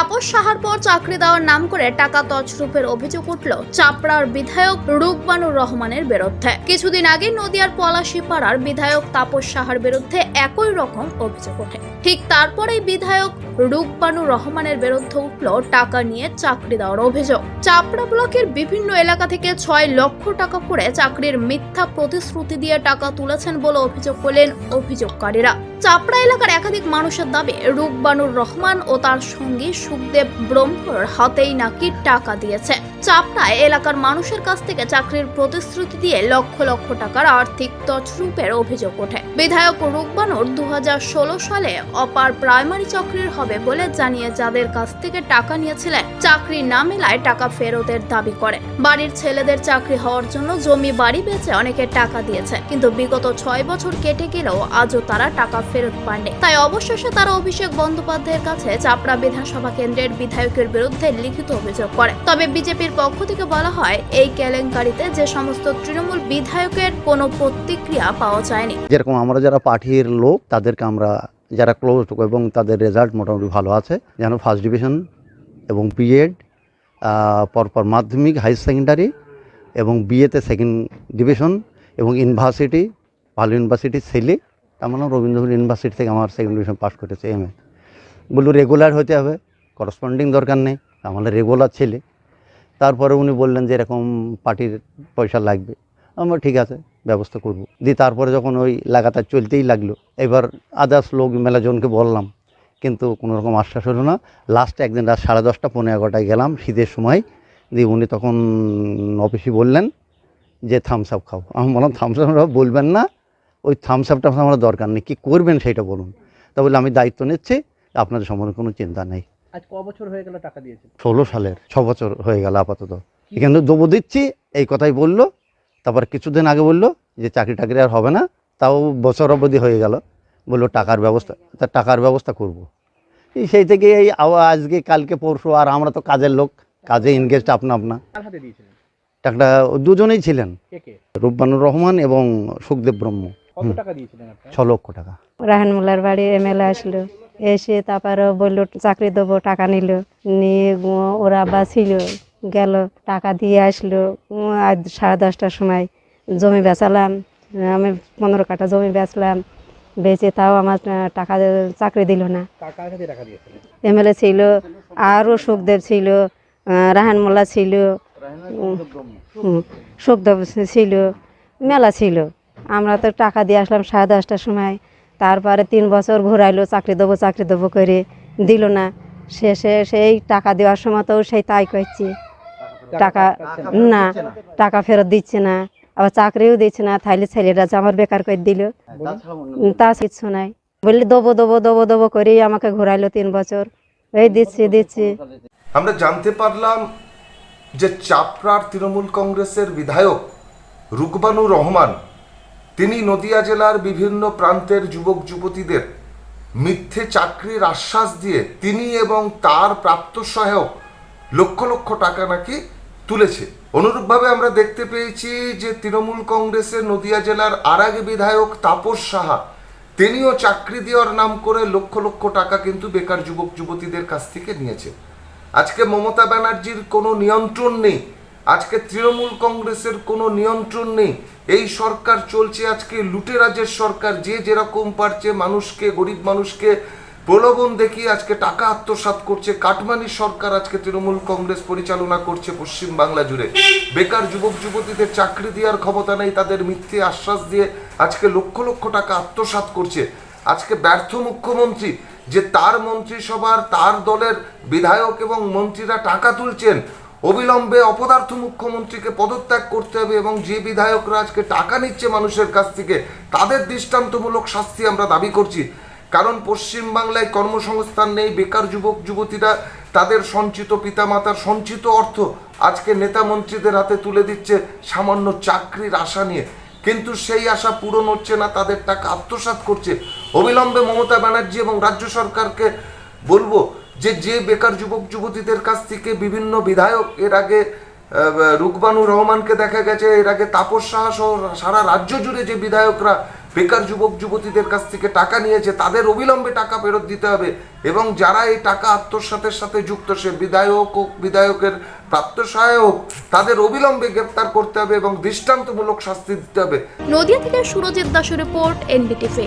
তাপস সাহার পর চাকরি দেওয়ার নাম করে টাকা তছরূপের অভিযোগ উঠল চাপড়ার বিধায়ক রূপবানুর রহমানের বিরুদ্ধে। কিছুদিন আগে নদিয়ার পলাশীপাড়ার বিধায়ক তাপস সাহার বিরুদ্ধে একই রকম অভিযোগ ওঠে। ঠিক তারপরেই বিধায়ক রূপবানুর রহমানের বিরুদ্ধে উঠল টাকা নিয়ে চাকরি দেওয়ার অভিযোগ। চাপড়া ব্লকের বিভিন্ন এলাকা থেকে ছয় লক্ষ টাকা করে চাকরির মিথ্যা প্রতিশ্রুতি দিয়ে টাকা তুলেছেন বলে অভিযোগ করলেন অভিযোগকারীরা। চাপড়া এলাকার একাধিক মানুষের দাবি রূপবানুর রহমান ও তার সঙ্গী সুখদেব ব্রহ্মর হাতেই নাকি টাকা দিয়েছে। চাপড়ায় এলাকার মানুষের কাছ থেকে চাকরির প্রতিশ্রুতি দিয়ে লক্ষ লক্ষ টাকার আর্থিক তছরূপের অভিযোগ ওঠে। বিধায়ক রূপবানুর দু সালে অপার প্রাইমারি চাকরির হবে বলে জানিয়ে যাদের কাছ থেকে টাকা নিয়েছিলেন, চাকরি না মেলায় টাকা ফেরতের দাবি করে। বাড়ির ছেলেদের চাকরি হওয়ার জন্য জমি, বাড়ি বেচে অনেকে টাকা দিয়েছে, কিন্তু বিগত ছয় বছর কেটে গেলেও আজও তারা টাকা ফেরত পাননি। তাই অবশেষে তারা অভিষেক বন্দ্যোপাধ্যায়ের কাছে চাপড়া বিধানসভা কেন্দ্রের বিধায়কের বিরুদ্ধে লিখিত অভিযোগ করে। তবে বিজেপির পক্ষ থেকে বলা হয়, এই কেলেঙ্কারিতে যে সমস্ত তৃণমূল বিধায়কের কোনো প্রতিক্রিয়া পাওয়া যায়নি। যেরকম আমরা যারা পার্টির লোক, তাদেরকে আমরা যারা ক্লোজ এবং তাদের রেজাল্ট মোটামুটি ভালো আছে। যেন ফার্স্ট ডিভিশন এবং বিএড পরপর মাধ্যমিক হাই সেকেন্ডারি এবং বিএতে সেকেন্ড ডিভিশন এবং ইউনিভার্সিটি ভালো ইউনিভার্সিটির ছেলে তার মানে রবীন্দ্র ইউনিভার্সিটি থেকে আমার সেকেন্ড ডিভিশন পাস করেছে এম এ বলল রেগুলার হতে হবে। করসপন্ডিং দরকার নেই, আমাদের রেগুলার ছেলে। তারপরে উনি বললেন যে এরকম পার্টির পয়সা লাগবে। আমরা ঠিক আছে, ব্যবস্থা করব। দিয়ে তারপরে যখন ওই লাগাতার চলতেই লাগল, এবার আদার্স লোক মেলাজনকে বললাম, কিন্তু কোনো রকম আশ্বাস হলো না। লাস্টে একদিন রাত সাড়ে দশটা পনেরো এগারোটায় গেলাম শীতের সময়। দিয়ে উনি তখন অফিসে বললেন যে থামস আপ খাও। আমি বললাম থামস আপ বলবেন না। ওই থামস আপটা আমার দরকার নেই। কী করবেন সেটা বলুন। তা বলে আমি দায়িত্ব নিচ্ছি, আপনাদের সম্বন্ধে কোনো চিন্তা নেই। আজ ক বছর হয়ে গেল টাকা দিয়েছেন? ষোলো সালের ছ বছর হয়ে গেল আপাতত। কিন্তু দেবো দিচ্ছি এই কথাই বলল তারপর কিছুদিন আগে বলল যে চাকরি টাকরি আর হবে না তাও বছর অবধি হয়ে গেল। বলল টাকার ব্যবস্থা তা টাকার ব্যবস্থা করব। এই সেই থেকে এই আবার আজকে কালকে পরশু আর আমরা তো কাজের লোক কাজে এনগেজড আপনা আপনা। টাকাটা দুজনেই ছিলেন। কে কে? রূপবানুর রহমান এবং সুখদেব ব্রহ্ম। ছ লক্ষ টাকা। রাহান মোল্লার বাড়ি এমএলএ আসলো। এসে তারপরে বলল চাকরি দেবো টাকা নিল। নিয়ে ওরা বা ছিল গেল টাকা দিয়ে আসলো। আজ সাড়ে দশটার সময় জমি বেচালাম আমি পনেরো কাটা জমি বেচলাম বেচে তাও আমার টাকা চাকরি দিল না। এমএলএ ছিল আরও সুখদেব ছিল রাহান মোল্লা ছিল সুখদেব ছিল মেলা ছিল। আমরা তো টাকা দিয়ে আসলাম সাড়ে দশটার সময়। তারপরে তিন বছর ঘুরাইলো চাকরি দেবো চাকরি দেবো করে দিল না। শেষে সেই টাকা দেওয়ার সময় তো সেই তাই করছি টাকা না টাকা ফেরত দিচ্ছে না আবার চাকরিও দিচ্ছে না তাইলে ছেলেরা যে আমার বেকার করে দিল। তা কিচ্ছু নাই। বললি দেবো দেবো দেবো দেবো করেই আমাকে ঘুরাইলো তিন বছর। এই দিচ্ছি দিচ্ছি। আমরা জানতে পারলাম যে চাপড়ার তৃণমূল কংগ্রেসের বিধায়ক রুকবানুর রহমান তিনি নদিয়া জেলার বিভিন্ন প্রান্তের যুবক যুবতীদের মিথ্যে চাকরির আশ্বাস দিয়ে তিনি এবং তার প্রাপ্ত সহায়ক লক্ষ লক্ষ টাকা নাকি তুলেছে। অনুরূপভাবে আমরা দেখতে পেয়েছি যে তৃণমূল কংগ্রেসের নদিয়া জেলার আর বিধায়ক তাপস সাহা, তিনিও চাকরি দেওয়ার নাম করে লক্ষ লক্ষ টাকা কিন্তু বেকার যুবক যুবতীদের কাছ থেকে নিয়েছে। আজকে মমতা ব্যানার্জির কোনো নিয়ন্ত্রণ নেই। আজকে তৃণমূল কংগ্রেসের কোনো নিয়ন্ত্রণ নেই। এই সরকার চলছে আজকে লুটেরাজের সরকার। যে যেরকম পারছে মানুষকে, গরিব মানুষকে প্রলোভন দেখিয়ে আজকে টাকা আত্মসাৎ করছে। কাটমানি সরকার আজকে তৃণমূল কংগ্রেস পরিচালনা করছে পশ্চিম বাংলা জুড়ে। বেকার যুবক, যুবতীদের চাকরি দেওয়ার ক্ষমতা নেই, তাদের মিথ্যে আশ্বাস দিয়ে আজকে লক্ষ লক্ষ টাকা আত্মসাৎ করছে। আজকে ব্যর্থ মুখ্যমন্ত্রী, যে তার মন্ত্রিসভার, তার দলের বিধায়ক এবং মন্ত্রীরা টাকা তুলছেন অবিলম্বে অপদার্থ মুখ্যমন্ত্রীকে পদত্যাগ করতে হবে এবং যে বিধায়করা আজকে টাকা নিচ্ছে মানুষের কাছ থেকে, তাদের দৃষ্টান্তমূলক শাস্তি আমরা দাবি করছি। কারণ পশ্চিম বাংলায় কর্মসংস্থান নেই, বেকার যুবক, যুবতীরা তাদের সঞ্চিত পিতামাতার সঞ্চিত অর্থ আজকে নেতা মন্ত্রীদের হাতে তুলে দিচ্ছে সামান্য চাকরির আশা নিয়ে। কিন্তু সেই আশা পূরণ হচ্ছে না, তাদের টাকা আত্মসাৎ করছে। অবিলম্বে মমতা ব্যানার্জি এবং রাজ্য সরকারকে বলব যে যে বেকার যুবক যুবতীদের কাছ থেকে বিভিন্ন বিধায়ক, এর আগে রুকবানুর রহমানকে দেখা গেছে, এর আগে তাপস সাহা সহ সারা রাজ্য জুড়ে যে বিধায়করা বেকার যুবক যুবতীদের কাছ থেকে টাকা নিয়েছে, তাদের অবিলম্বে টাকা ফেরত দিতে হবে এবং যারা এই টাকা আত্মসাতের সাথে যুক্ত, সে বিধায়ক হোক, বিধায়কের প্রাপ্ত সহায়ক তাদের অবিলম্বে গ্রেপ্তার করতে হবে এবং দৃষ্টান্তমূলক শাস্তি দিতে হবে। নদিয়া থেকে সুরজিৎ দাসের রিপোর্ট এনবিটিভি